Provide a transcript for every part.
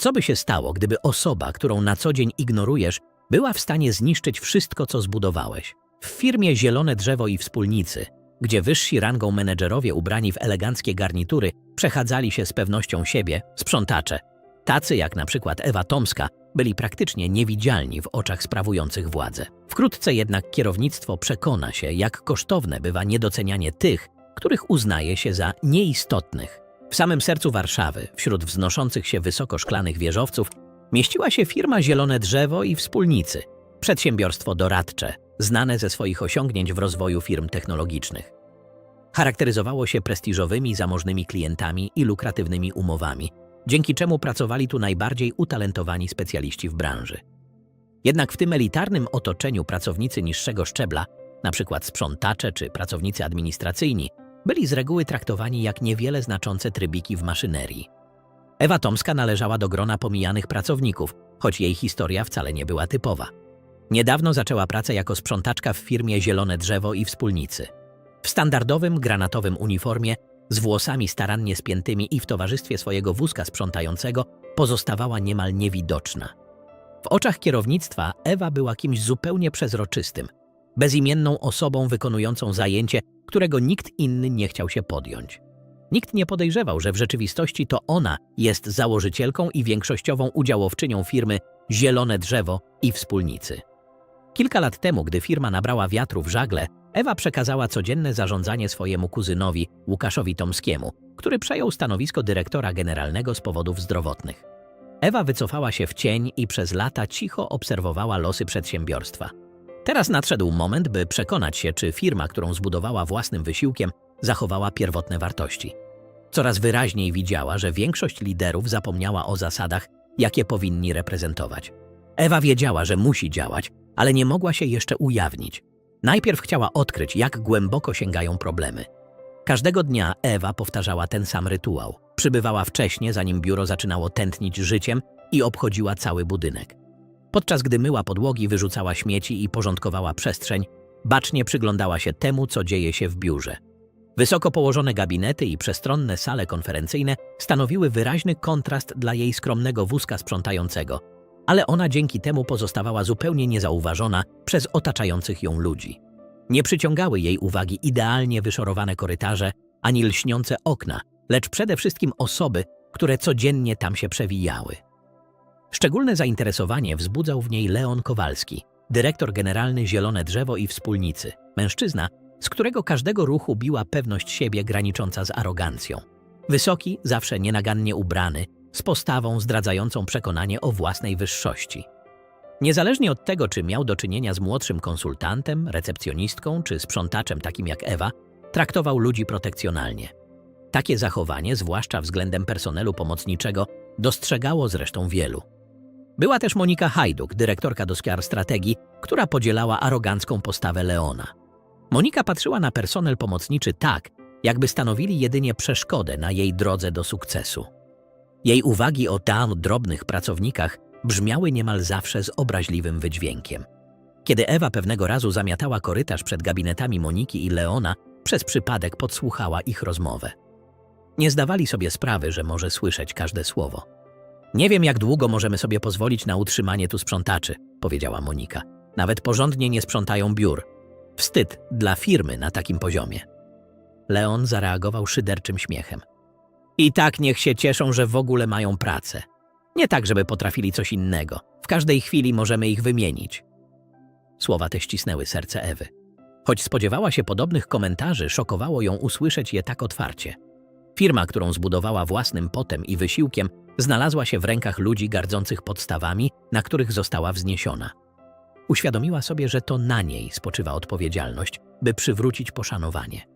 Co by się stało, gdyby osoba, którą na co dzień ignorujesz, była w stanie zniszczyć wszystko, co zbudowałeś? W firmie Zielone Drzewo i Wspólnicy, gdzie wyżsi rangą menedżerowie ubrani w eleganckie garnitury przechadzali się z pewnością siebie, sprzątacze, tacy jak na przykład Ewa Tomska, byli praktycznie niewidzialni w oczach sprawujących władzę. Wkrótce jednak kierownictwo przekona się, jak kosztowne bywa niedocenianie tych, których uznaje się za nieistotnych. W samym sercu Warszawy, wśród wznoszących się wysoko szklanych wieżowców, mieściła się firma Zielone Drzewo i Wspólnicy, przedsiębiorstwo doradcze, znane ze swoich osiągnięć w rozwoju firm technologicznych. Charakteryzowało się prestiżowymi, zamożnymi klientami i lukratywnymi umowami, dzięki czemu pracowali tu najbardziej utalentowani specjaliści w branży. Jednak w tym elitarnym otoczeniu pracownicy niższego szczebla, np. sprzątacze czy pracownicy administracyjni, byli z reguły traktowani jak niewiele znaczące trybiki w maszynerii. Ewa Tomska należała do grona pomijanych pracowników, choć jej historia wcale nie była typowa. Niedawno zaczęła pracę jako sprzątaczka w firmie Zielone Drzewo i Wspólnicy. W standardowym, granatowym uniformie, z włosami starannie spiętymi i w towarzystwie swojego wózka sprzątającego, pozostawała niemal niewidoczna. W oczach kierownictwa Ewa była kimś zupełnie przezroczystym, bezimienną osobą wykonującą zajęcie, którego nikt inny nie chciał się podjąć. Nikt nie podejrzewał, że w rzeczywistości to ona jest założycielką i większościową udziałowczynią firmy Zielone Drzewo i Wspólnicy. Kilka lat temu, gdy firma nabrała wiatru w żagle, Ewa przekazała codzienne zarządzanie swojemu kuzynowi Łukaszowi Tomskiemu, który przejął stanowisko dyrektora generalnego z powodów zdrowotnych. Ewa wycofała się w cień i przez lata cicho obserwowała losy przedsiębiorstwa. Teraz nadszedł moment, by przekonać się, czy firma, którą zbudowała własnym wysiłkiem, zachowała pierwotne wartości. Coraz wyraźniej widziała, że większość liderów zapomniała o zasadach, jakie powinni reprezentować. Ewa wiedziała, że musi działać, ale nie mogła się jeszcze ujawnić. Najpierw chciała odkryć, jak głęboko sięgają problemy. Każdego dnia Ewa powtarzała ten sam rytuał. Przybywała wcześnie, zanim biuro zaczynało tętnić życiem i obchodziła cały budynek. Podczas gdy myła podłogi, wyrzucała śmieci i porządkowała przestrzeń, bacznie przyglądała się temu, co dzieje się w biurze. Wysoko położone gabinety i przestronne sale konferencyjne stanowiły wyraźny kontrast dla jej skromnego wózka sprzątającego, ale ona dzięki temu pozostawała zupełnie niezauważona przez otaczających ją ludzi. Nie przyciągały jej uwagi idealnie wyszorowane korytarze ani lśniące okna, lecz przede wszystkim osoby, które codziennie tam się przewijały. Szczególne zainteresowanie wzbudzał w niej Leon Kowalski, dyrektor generalny Zielone Drzewo i Wspólnicy, mężczyzna, z którego każdego ruchu biła pewność siebie granicząca z arogancją. Wysoki, zawsze nienagannie ubrany, z postawą zdradzającą przekonanie o własnej wyższości. Niezależnie od tego, czy miał do czynienia z młodszym konsultantem, recepcjonistką czy sprzątaczem takim jak Ewa, traktował ludzi protekcjonalnie. Takie zachowanie, zwłaszcza względem personelu pomocniczego, dostrzegało zresztą wielu. Była też Monika Hajduk, dyrektorka do spraw strategii, która podzielała arogancką postawę Leona. Monika patrzyła na personel pomocniczy tak, jakby stanowili jedynie przeszkodę na jej drodze do sukcesu. Jej uwagi o tam drobnych pracownikach brzmiały niemal zawsze z obraźliwym wydźwiękiem. Kiedy Ewa pewnego razu zamiatała korytarz przed gabinetami Moniki i Leona, przez przypadek podsłuchała ich rozmowę. Nie zdawali sobie sprawy, że może słyszeć każde słowo. Nie wiem, jak długo możemy sobie pozwolić na utrzymanie tu sprzątaczy, powiedziała Monika. Nawet porządnie nie sprzątają biur. Wstyd dla firmy na takim poziomie. Leon zareagował szyderczym śmiechem. I tak niech się cieszą, że w ogóle mają pracę. Nie tak, żeby potrafili coś innego. W każdej chwili możemy ich wymienić. Słowa te ścisnęły serce Ewy. Choć spodziewała się podobnych komentarzy, szokowało ją usłyszeć je tak otwarcie. Firma, którą zbudowała własnym potem i wysiłkiem, znalazła się w rękach ludzi gardzących podstawami, na których została wzniesiona. Uświadomiła sobie, że to na niej spoczywa odpowiedzialność, by przywrócić poszanowanie.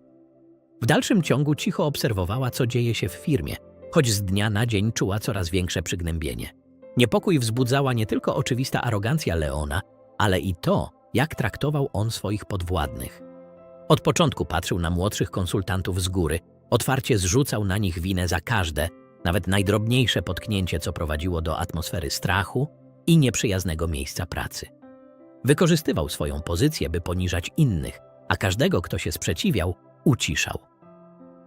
W dalszym ciągu cicho obserwowała, co dzieje się w firmie, choć z dnia na dzień czuła coraz większe przygnębienie. Niepokój wzbudzała nie tylko oczywista arogancja Leona, ale i to, jak traktował on swoich podwładnych. Od początku patrzył na młodszych konsultantów z góry, otwarcie zrzucał na nich winę za każde, nawet najdrobniejsze potknięcie, co prowadziło do atmosfery strachu i nieprzyjaznego miejsca pracy. Wykorzystywał swoją pozycję, by poniżać innych, a każdego, kto się sprzeciwiał, uciszał.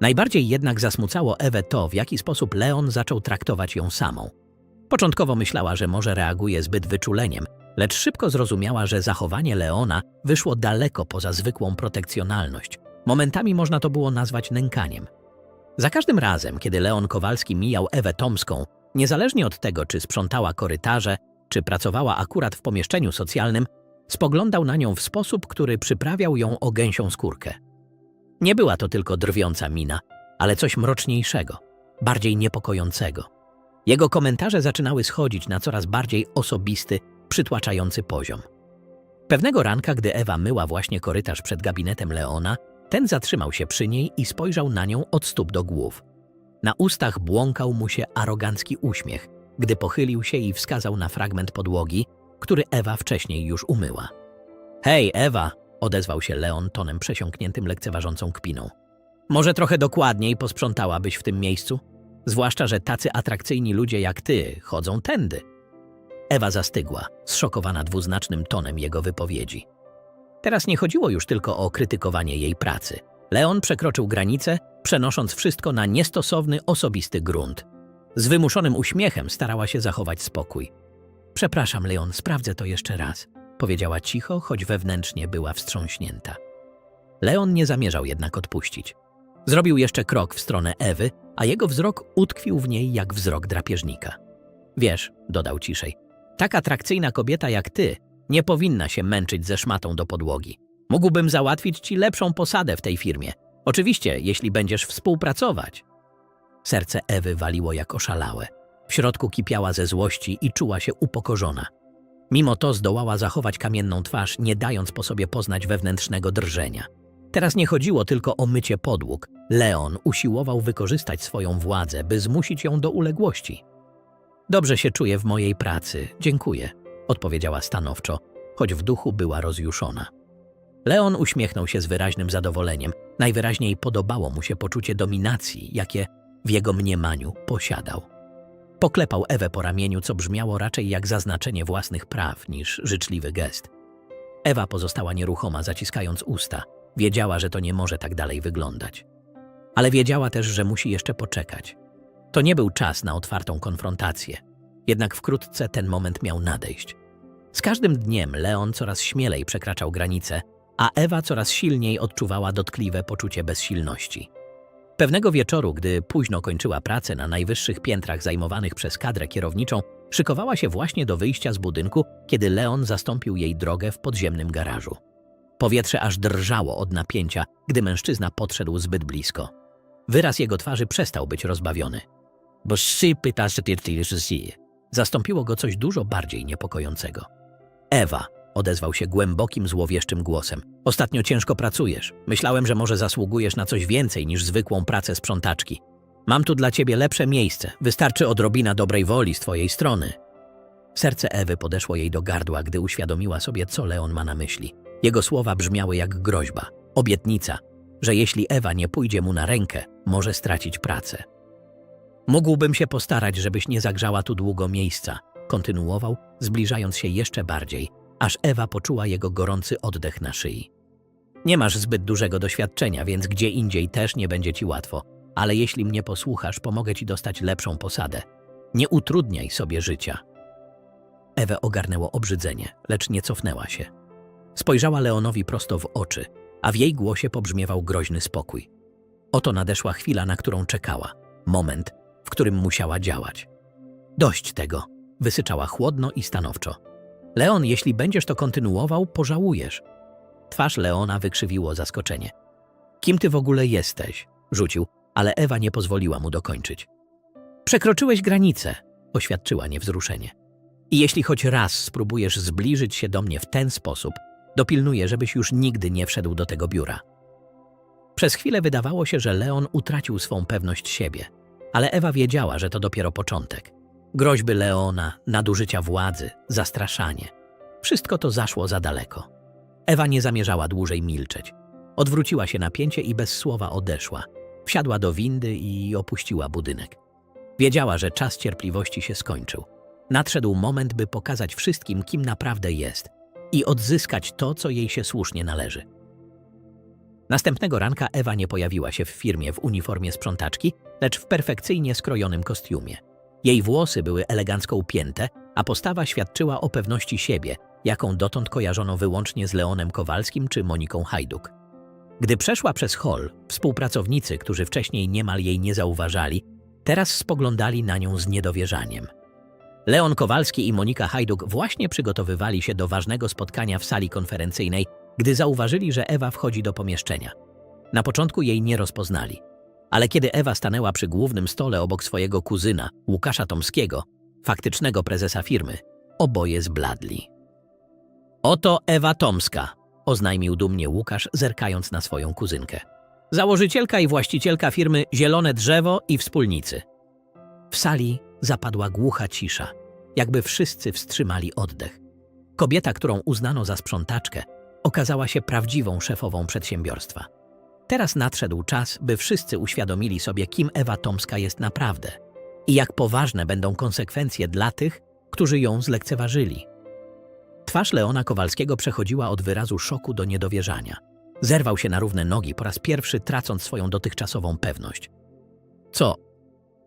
Najbardziej jednak zasmucało Ewę to, w jaki sposób Leon zaczął traktować ją samą. Początkowo myślała, że może reaguje zbyt wyczuleniem, lecz szybko zrozumiała, że zachowanie Leona wyszło daleko poza zwykłą protekcjonalność. Momentami można to było nazwać nękaniem. Za każdym razem, kiedy Leon Kowalski mijał Ewę Tomską, niezależnie od tego, czy sprzątała korytarze, czy pracowała akurat w pomieszczeniu socjalnym, spoglądał na nią w sposób, który przyprawiał ją o gęsią skórkę. Nie była to tylko drwiąca mina, ale coś mroczniejszego, bardziej niepokojącego. Jego komentarze zaczynały schodzić na coraz bardziej osobisty, przytłaczający poziom. Pewnego ranka, gdy Ewa myła właśnie korytarz przed gabinetem Leona, ten zatrzymał się przy niej i spojrzał na nią od stóp do głów. Na ustach błąkał mu się arogancki uśmiech, gdy pochylił się i wskazał na fragment podłogi, który Ewa wcześniej już umyła. Hej, Ewa! odezwał się Leon tonem przesiąkniętym lekceważącą kpiną. Może trochę dokładniej posprzątałabyś w tym miejscu? Zwłaszcza, że tacy atrakcyjni ludzie jak ty chodzą tędy. Ewa zastygła, zszokowana dwuznacznym tonem jego wypowiedzi. Teraz nie chodziło już tylko o krytykowanie jej pracy. Leon przekroczył granicę, przenosząc wszystko na niestosowny, osobisty grunt. Z wymuszonym uśmiechem starała się zachować spokój. Przepraszam, Leon, sprawdzę to jeszcze raz, powiedziała cicho, choć wewnętrznie była wstrząśnięta. Leon nie zamierzał jednak odpuścić. Zrobił jeszcze krok w stronę Ewy, a jego wzrok utkwił w niej jak wzrok drapieżnika. Wiesz, dodał ciszej, tak atrakcyjna kobieta jak ty nie powinna się męczyć ze szmatą do podłogi. Mógłbym załatwić ci lepszą posadę w tej firmie. Oczywiście, jeśli będziesz współpracować. Serce Ewy waliło jak oszalałe. W środku kipiała ze złości i czuła się upokorzona. Mimo to zdołała zachować kamienną twarz, nie dając po sobie poznać wewnętrznego drżenia. Teraz nie chodziło tylko o mycie podłóg. Leon usiłował wykorzystać swoją władzę, by zmusić ją do uległości. Dobrze się czuję w mojej pracy, dziękuję, odpowiedziała stanowczo, choć w duchu była rozjuszona. Leon uśmiechnął się z wyraźnym zadowoleniem. Najwyraźniej podobało mu się poczucie dominacji, jakie w jego mniemaniu posiadał. Poklepał Ewę po ramieniu, co brzmiało raczej jak zaznaczenie własnych praw niż życzliwy gest. Ewa pozostała nieruchoma, zaciskając usta. Wiedziała, że to nie może tak dalej wyglądać. Ale wiedziała też, że musi jeszcze poczekać. To nie był czas na otwartą konfrontację. Jednak wkrótce ten moment miał nadejść. Z każdym dniem Leon coraz śmielej przekraczał granice, a Ewa coraz silniej odczuwała dotkliwe poczucie bezsilności. Pewnego wieczoru, gdy późno kończyła pracę na najwyższych piętrach zajmowanych przez kadrę kierowniczą, szykowała się właśnie do wyjścia z budynku, kiedy Leon zastąpił jej drogę w podziemnym garażu. Powietrze aż drżało od napięcia, gdy mężczyzna podszedł zbyt blisko. Wyraz jego twarzy przestał być rozbawiony. Bo sy pyta, że ty Zastąpiło go coś dużo bardziej niepokojącego. Ewa, odezwał się głębokim, złowieszczym głosem. Ostatnio ciężko pracujesz. Myślałem, że może zasługujesz na coś więcej niż zwykłą pracę sprzątaczki. Mam tu dla ciebie lepsze miejsce. Wystarczy odrobina dobrej woli z twojej strony. Serce Ewy podeszło jej do gardła, gdy uświadomiła sobie, co Leon ma na myśli. Jego słowa brzmiały jak groźba, obietnica, że jeśli Ewa nie pójdzie mu na rękę, może stracić pracę. Mógłbym się postarać, żebyś nie zagrzała tu długo miejsca, kontynuował, zbliżając się jeszcze bardziej, aż Ewa poczuła jego gorący oddech na szyi. Nie masz zbyt dużego doświadczenia, więc gdzie indziej też nie będzie ci łatwo, ale jeśli mnie posłuchasz, pomogę ci dostać lepszą posadę. Nie utrudniaj sobie życia. Ewę ogarnęło obrzydzenie, lecz nie cofnęła się. Spojrzała Leonowi prosto w oczy, a w jej głosie pobrzmiewał groźny spokój. Oto nadeszła chwila, na którą czekała. Moment, w którym musiała działać. Dość tego, wysyczała chłodno i stanowczo. Leon, jeśli będziesz to kontynuował, pożałujesz. Twarz Leona wykrzywiło zaskoczenie. Kim ty w ogóle jesteś? rzucił, ale Ewa nie pozwoliła mu dokończyć. Przekroczyłeś granicę, oświadczyła niewzruszenie. I jeśli choć raz spróbujesz zbliżyć się do mnie w ten sposób, dopilnuję, żebyś już nigdy nie wszedł do tego biura. Przez chwilę wydawało się, że Leon utracił swą pewność siebie, ale Ewa wiedziała, że to dopiero początek. Groźby Leona, nadużycia władzy, zastraszanie. Wszystko to zaszło za daleko. Ewa nie zamierzała dłużej milczeć. Odwróciła się na pięcie i bez słowa odeszła. Wsiadła do windy i opuściła budynek. Wiedziała, że czas cierpliwości się skończył. Nadszedł moment, by pokazać wszystkim, kim naprawdę jest i odzyskać to, co jej się słusznie należy. Następnego ranka Ewa nie pojawiła się w firmie w uniformie sprzątaczki, lecz w perfekcyjnie skrojonym kostiumie. Jej włosy były elegancko upięte, a postawa świadczyła o pewności siebie, jaką dotąd kojarzono wyłącznie z Leonem Kowalskim czy Moniką Hajduk. Gdy przeszła przez hol, współpracownicy, którzy wcześniej niemal jej nie zauważali, teraz spoglądali na nią z niedowierzaniem. Leon Kowalski i Monika Hajduk właśnie przygotowywali się do ważnego spotkania w sali konferencyjnej, gdy zauważyli, że Ewa wchodzi do pomieszczenia. Na początku jej nie rozpoznali, ale kiedy Ewa stanęła przy głównym stole obok swojego kuzyna, Łukasza Tomskiego, faktycznego prezesa firmy, oboje zbladli. Oto Ewa Tomska, oznajmił dumnie Łukasz, zerkając na swoją kuzynkę. Założycielka i właścicielka firmy Zielone Drzewo i Wspólnicy. W sali zapadła głucha cisza, jakby wszyscy wstrzymali oddech. Kobieta, którą uznano za sprzątaczkę, okazała się prawdziwą szefową przedsiębiorstwa. Teraz nadszedł czas, by wszyscy uświadomili sobie, kim Ewa Tomska jest naprawdę i jak poważne będą konsekwencje dla tych, którzy ją zlekceważyli. Twarz Leona Kowalskiego przechodziła od wyrazu szoku do niedowierzania. Zerwał się na równe nogi, po raz pierwszy tracąc swoją dotychczasową pewność. Co?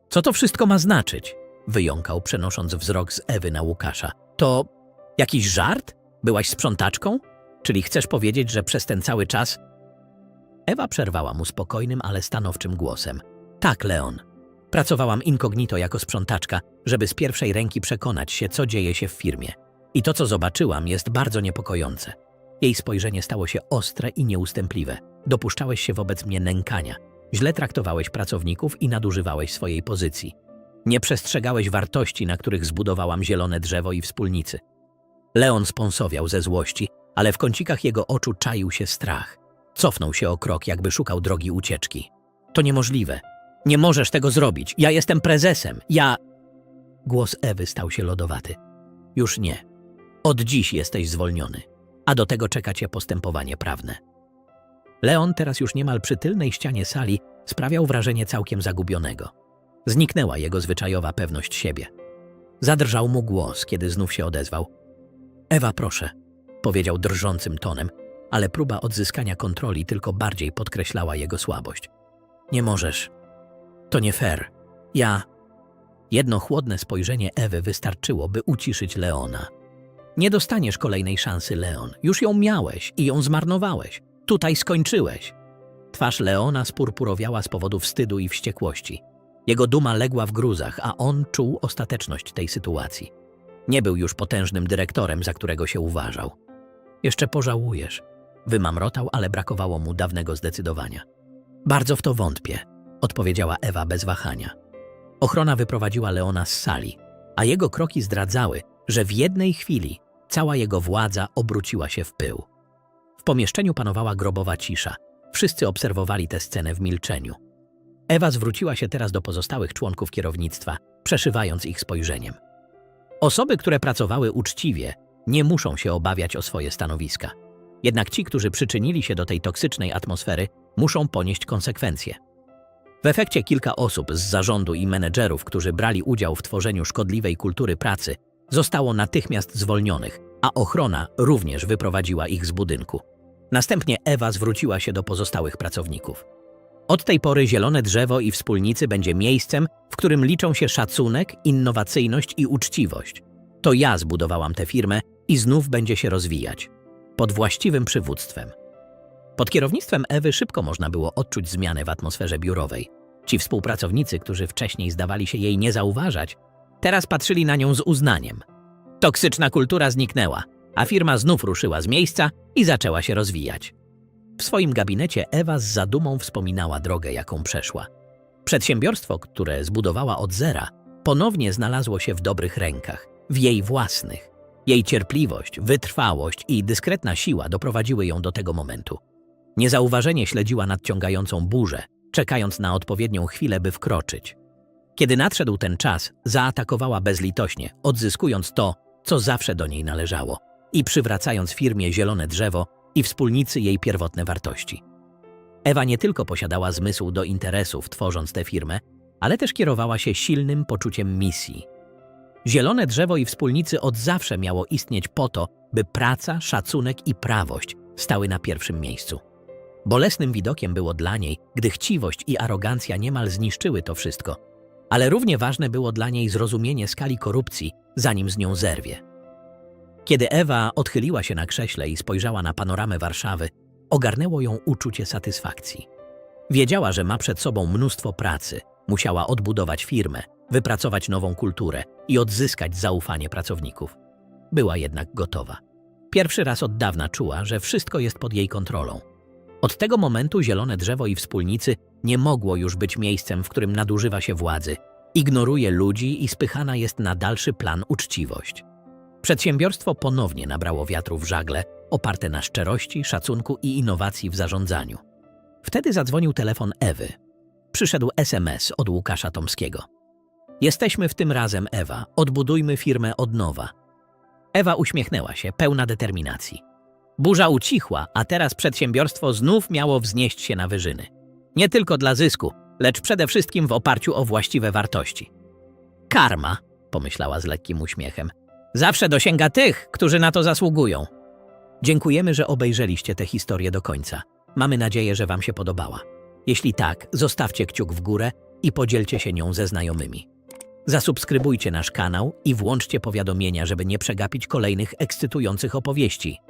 Co to wszystko ma znaczyć? Wyjąkał, przenosząc wzrok z Ewy na Łukasza. To jakiś żart? Byłaś sprzątaczką? Czyli chcesz powiedzieć, że przez ten cały czas... Ewa przerwała mu spokojnym, ale stanowczym głosem. Tak, Leon. Pracowałam incognito jako sprzątaczka, żeby z pierwszej ręki przekonać się, co dzieje się w firmie. I to, co zobaczyłam, jest bardzo niepokojące. Jej spojrzenie stało się ostre i nieustępliwe. Dopuszczałeś się wobec mnie nękania. Źle traktowałeś pracowników i nadużywałeś swojej pozycji. Nie przestrzegałeś wartości, na których zbudowałam zielone drzewo i wspólnicy. Leon sponsowiał ze złości, ale w kącikach jego oczu czaił się strach. Cofnął się o krok, jakby szukał drogi ucieczki. To niemożliwe. Nie możesz tego zrobić. Ja jestem prezesem. Ja. Głos Ewy stał się lodowaty. Już nie. Od dziś jesteś zwolniony, a do tego czeka cię postępowanie prawne. Leon, teraz już niemal przy tylnej ścianie sali, sprawiał wrażenie całkiem zagubionego. Zniknęła jego zwyczajowa pewność siebie. Zadrżał mu głos, kiedy znów się odezwał. Ewa, proszę, powiedział drżącym tonem, ale próba odzyskania kontroli tylko bardziej podkreślała jego słabość. Nie możesz. To nie fair. Ja. Jedno chłodne spojrzenie Ewy wystarczyło, by uciszyć Leona. Nie dostaniesz kolejnej szansy, Leon. Już ją miałeś i ją zmarnowałeś. Tutaj skończyłeś. Twarz Leona spurpurowiała z powodu wstydu i wściekłości. Jego duma legła w gruzach, a on czuł ostateczność tej sytuacji. Nie był już potężnym dyrektorem, za którego się uważał. Jeszcze pożałujesz. Wymamrotał, ale brakowało mu dawnego zdecydowania. Bardzo w to wątpię, odpowiedziała Ewa bez wahania. Ochrona wyprowadziła Leona z sali, a jego kroki zdradzały, że w jednej chwili cała jego władza obróciła się w pył. W pomieszczeniu panowała grobowa cisza. Wszyscy obserwowali tę scenę w milczeniu. Ewa zwróciła się teraz do pozostałych członków kierownictwa, przeszywając ich spojrzeniem. Osoby, które pracowały uczciwie, nie muszą się obawiać o swoje stanowiska. Jednak ci, którzy przyczynili się do tej toksycznej atmosfery, muszą ponieść konsekwencje. W efekcie kilka osób z zarządu i menedżerów, którzy brali udział w tworzeniu szkodliwej kultury pracy, zostało natychmiast zwolnionych, a ochrona również wyprowadziła ich z budynku. Następnie Ewa zwróciła się do pozostałych pracowników. Od tej pory Zielone Drzewo i Wspólnicy będzie miejscem, w którym liczą się szacunek, innowacyjność i uczciwość. To ja zbudowałam tę firmę i znów będzie się rozwijać. Pod właściwym przywództwem. Pod kierownictwem Ewy szybko można było odczuć zmianę w atmosferze biurowej. Ci współpracownicy, którzy wcześniej zdawali się jej nie zauważać, teraz patrzyli na nią z uznaniem. Toksyczna kultura zniknęła, a firma znów ruszyła z miejsca i zaczęła się rozwijać. W swoim gabinecie Ewa z zadumą wspominała drogę, jaką przeszła. Przedsiębiorstwo, które zbudowała od zera, ponownie znalazło się w dobrych rękach, w jej własnych. Jej cierpliwość, wytrwałość i dyskretna siła doprowadziły ją do tego momentu. Niezauważenie śledziła nadciągającą burzę, czekając na odpowiednią chwilę, by wkroczyć. Kiedy nadszedł ten czas, zaatakowała bezlitośnie, odzyskując to, co zawsze do niej należało i przywracając firmie zielone drzewo i wspólnicy jej pierwotne wartości. Ewa nie tylko posiadała zmysł do interesów, tworząc tę firmę, ale też kierowała się silnym poczuciem misji. Zielone drzewo i wspólnicy od zawsze miało istnieć po to, by praca, szacunek i prawość stały na pierwszym miejscu. Bolesnym widokiem było dla niej, gdy chciwość i arogancja niemal zniszczyły to wszystko. ale równie ważne było dla niej zrozumienie skali korupcji, zanim z nią zerwie. Kiedy Ewa odchyliła się na krześle i spojrzała na panoramę Warszawy, ogarnęło ją uczucie satysfakcji. Wiedziała, że ma przed sobą mnóstwo pracy, musiała odbudować firmę, wypracować nową kulturę i odzyskać zaufanie pracowników. Była jednak gotowa. Pierwszy raz od dawna czuła, że wszystko jest pod jej kontrolą. Od tego momentu zielone drzewo i wspólnicy nie mogło już być miejscem, w którym nadużywa się władzy, ignoruje ludzi i spychana jest na dalszy plan uczciwość. Przedsiębiorstwo ponownie nabrało wiatru w żagle, oparte na szczerości, szacunku i innowacji w zarządzaniu. Wtedy zadzwonił telefon Ewy. Przyszedł SMS od Łukasza Tomskiego. Jesteśmy w tym razem, Ewa. Odbudujmy firmę od nowa. Ewa uśmiechnęła się, pełna determinacji. Burza ucichła, a teraz przedsiębiorstwo znów miało wznieść się na wyżyny. Nie tylko dla zysku, lecz przede wszystkim w oparciu o właściwe wartości. Karma, pomyślała z lekkim uśmiechem, zawsze dosięga tych, którzy na to zasługują. Dziękujemy, że obejrzeliście tę historię do końca. Mamy nadzieję, że Wam się podobała. Jeśli tak, zostawcie kciuk w górę i podzielcie się nią ze znajomymi. Zasubskrybujcie nasz kanał i włączcie powiadomienia, żeby nie przegapić kolejnych ekscytujących opowieści.